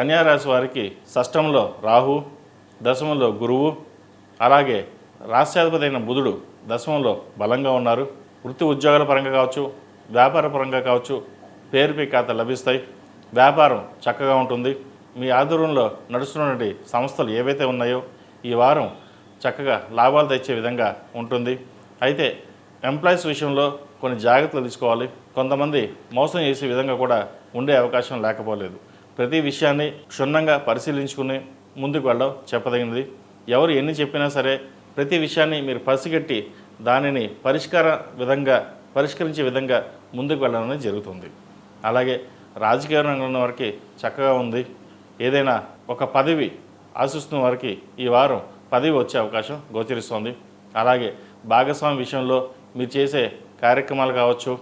కన్యారాశి వారికి షష్టంలో రాహు దశమంలో గురువు అలాగే రాష్ట్రాధిపతి అయిన బుధుడు దశమంలో బలంగా ఉన్నారు. వృత్తి ఉద్యోగాల పరంగా కావచ్చు వ్యాపార పరంగా కావచ్చు పేరుపై ఖాతా లభిస్తాయి. వ్యాపారం చక్కగా ఉంటుంది. మీ ఆధ్వర్యంలో నడుస్తున్నటువంటి సంస్థలు ఏవైతే ఉన్నాయో ఈ వారం చక్కగా లాభాలు తెచ్చే విధంగా ఉంటుంది. అయితే ఎంప్లాయీస్ విషయంలో కొన్ని జాగ్రత్తలు తీసుకోవాలి. కొంతమంది మోసం చేసే విధంగా కూడా ఉండే అవకాశం లేకపోలేదు. ప్రతి విషయాన్ని క్షుణ్ణంగా పరిశీలించుకుని ముందుకు వెళ్ళడం చెప్పదగినది. ఎవరు ఎన్ని చెప్పినా సరే ప్రతి విషయాన్ని మీరు పసిగట్టి దానిని పరిష్కార విధంగా పరిష్కరించే విధంగా ముందుకు వెళ్ళడం అనేది జరుగుతుంది. అలాగే రాజకీయ రంగంలో ఉన్న వారికి చక్కగా ఉంది. ఏదైనా ఒక పదవి ఆశిస్తున్న వారికి ఈ వారం పదవి వచ్చే అవకాశం గోచరిస్తోంది. అలాగే భాగస్వామి విషయంలో మీరు చేసే కార్యక్రమాలు కావచ్చు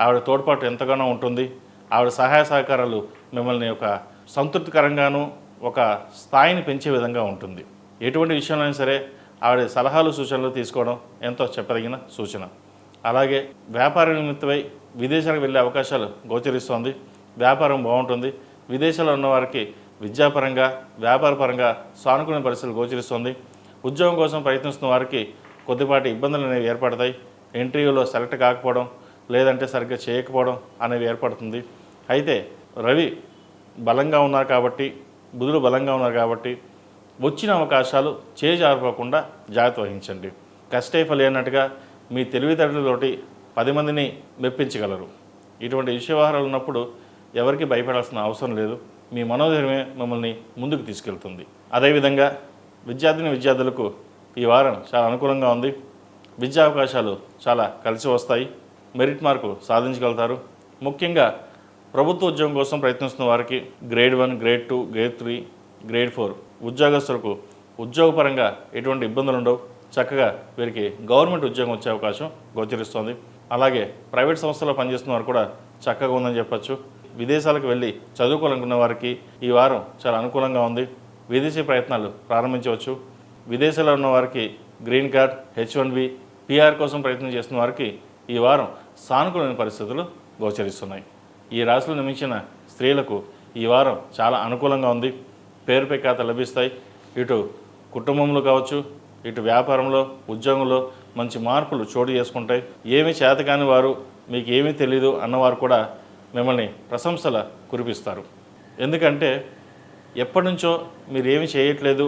ఆవిడ తోడ్పాటు ఎంతగానో ఉంటుంది. ఆవిడ సహాయ సహకారాలు మిమ్మల్ని ఒక సంతృప్తికరంగాను ఒక స్థాయిని పెంచే విధంగా ఉంటుంది. ఎటువంటి విషయంలో సరే ఆవిడ సలహాలు సూచనలు తీసుకోవడం ఎంతో చెప్పదగిన సూచన. అలాగే వ్యాపార నిమిత్తమై విదేశాలకు వెళ్ళే అవకాశాలు గోచరిస్తోంది. వ్యాపారం బాగుంటుంది. విదేశాల్లో ఉన్నవారికి విద్యాపరంగా వ్యాపారపరంగా సానుకూల పరిస్థితులు గోచరిస్తుంది. ఉద్యోగం కోసం ప్రయత్నిస్తున్న వారికి కొద్దిపాటి ఇబ్బందులు అనేవి ఏర్పడతాయి. ఇంటర్వ్యూలో సెలెక్ట్ కాకపోవడం లేదంటే సరిగ్గా చేయకపోవడం అనేవి ఏర్పడుతుంది. అయితే రవి బలంగా ఉన్నారు కాబట్టి బుధుడు బలంగా ఉన్నారు కాబట్టి వచ్చిన అవకాశాలు చేజారిపోకుండా జాగ్రత్త వహించండి. కష్టే ఫలి అన్నట్టుగా మీ తెలివితేటలతోటి పది మందిని మెప్పించగలరు. ఇటువంటి విషయవహారాలు ఉన్నప్పుడు ఎవరికి భయపడాల్సిన అవసరం లేదు. మీ మనోధైర్యమే మిమ్మల్ని ముందుకు తీసుకెళ్తుంది. అదేవిధంగా విద్యార్థిని విద్యార్థులకు ఈ వారం చాలా అనుకూలంగా ఉంది. విద్యా అవకాశాలు చాలా కలిసి వస్తాయి. మెరిట్ మార్కు సాధించగలుగుతారు. ముఖ్యంగా ప్రభుత్వ ఉద్యోగం కోసం ప్రయత్నిస్తున్న వారికి grade one grade two grade three grade four ఉద్యోగస్తులకు ఉద్యోగపరంగా ఎటువంటి ఇబ్బందులు ఉండవు. చక్కగా వీరికి గవర్నమెంట్ ఉద్యోగం వచ్చే అవకాశం గోచరిస్తోంది. అలాగే ప్రైవేట్ సంస్థలో పనిచేస్తున్న వారు కూడా చక్కగా ఉందని చెప్పచ్చు. విదేశాలకు వెళ్ళి చదువుకోవాలనుకున్న వారికి ఈ వారం చాలా అనుకూలంగా ఉంది. విదేశీ ప్రయత్నాలు ప్రారంభించవచ్చు. విదేశాల్లో ఉన్న వారికి green card H one B PR కోసం ప్రయత్నం చేస్తున్న వారికి ఈ వారం సానుకూలమైన పరిస్థితులు గోచరిస్తున్నాయి. ఈ రాశిలో నిర్మించిన స్త్రీలకు ఈ వారం చాలా అనుకూలంగా ఉంది. పేరు పెక్కాత లభిస్తాయి. ఇటు కుటుంబంలో కావచ్చు ఇటు వ్యాపారంలో ఉద్యోగంలో మంచి మార్పులు చోటు చేసుకుంటాయి. ఏమి చేతకాని వారు మీకు ఏమీ తెలీదు అన్నవారు కూడా మిమ్మల్ని ప్రశంసల కురిపిస్తారు. ఎందుకంటే ఎప్పటి నుంచో మీరు ఏమి చేయట్లేదు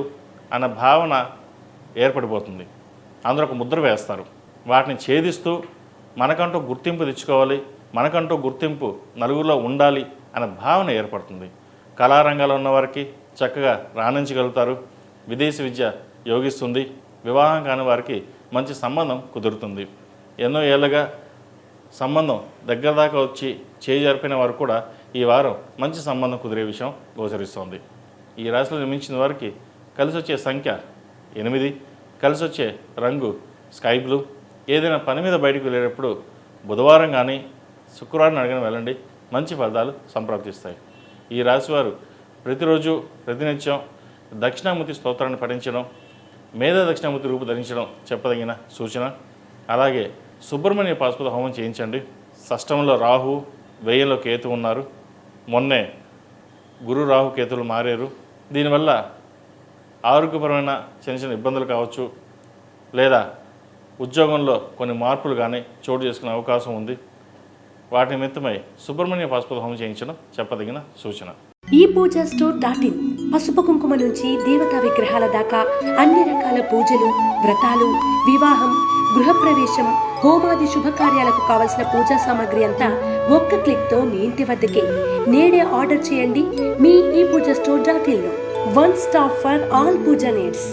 అన్న భావన ఏర్పడిపోతుంది. అందరూ ఒక ముద్ర వేస్తారు. వాటిని ఛేదిస్తూ మనకంటూ గుర్తింపు తెచ్చుకోవాలి. మనకంటూ గుర్తింపు నలుగురిలో ఉండాలి అనే భావన ఏర్పడుతుంది. కళారంగాల్లో ఉన్నవారికి చక్కగా రాణించగలుగుతారు. విదేశీ విద్య యోగిస్తుంది. వివాహం కాని వారికి మంచి సంబంధం కుదురుతుంది. ఎన్నో ఏళ్ళగా సంబంధం దగ్గర దాకా వచ్చి చేయి జరిపిన వారు కూడా ఈ వారం మంచి సంబంధం కుదిరే విషయం గోచరిస్తోంది. ఈ రాశిలో నిర్మించిన వారికి కలిసి వచ్చే సంఖ్య ఎనిమిది. కలిసి వచ్చే రంగు స్కై బ్లూ. ఏదైనా పని మీద బయటకు వెళ్ళేటప్పుడు బుధవారం కానీ శుక్రవారం అడిగిన వెళ్ళండి. మంచి ఫలితాలు సంప్రాప్తిస్తాయి. ఈ రాశివారు ప్రతిరోజు ప్రతినిత్యం దక్షిణామూర్తి స్తోత్రాన్ని పఠించడం మేధా దక్షిణామూర్తి రూపు ధరించడం చెప్పదగిన సూచన. అలాగే సుబ్రహ్మణ్య పాశుపత హోమం చేయించండి. షష్టంలో రాహు వేయంలో కేతు ఉన్నారు. మొన్నే గురు రాహు కేతులు మారారు. దీనివల్ల ఆరోగ్యపరమైన చిన్న చిన్న ఇబ్బందులు కావచ్చు. లేదా ఉద్యోగంలో కొన్ని మార్పులు కానీ చోటు చేసుకునే అవకాశం ఉంది. వాటి నిమిత్తమై సుబ్రహ్మణ్య పసుపు హోమం చేయించడం చెప్పదగిన సూచన. ఈ పూజ స్టోర్ డాట్ ఇన్ పసుపు కుంకుమ నుంచి దేవతా విగ్రహాల దాకా అన్ని రకాల పూజలు వ్రతాలు వివాహం గృహప్రవేశం హోమాది శుభకార్యాలకు కావలసిన పూజా సామాగ్రి అంతా ఒక్క క్లిక్తో మీ ఇంటి వద్దకే. నేడే ఆర్డర్ చేయండి మీ ఈ puja store dot in one stop for all puja needs.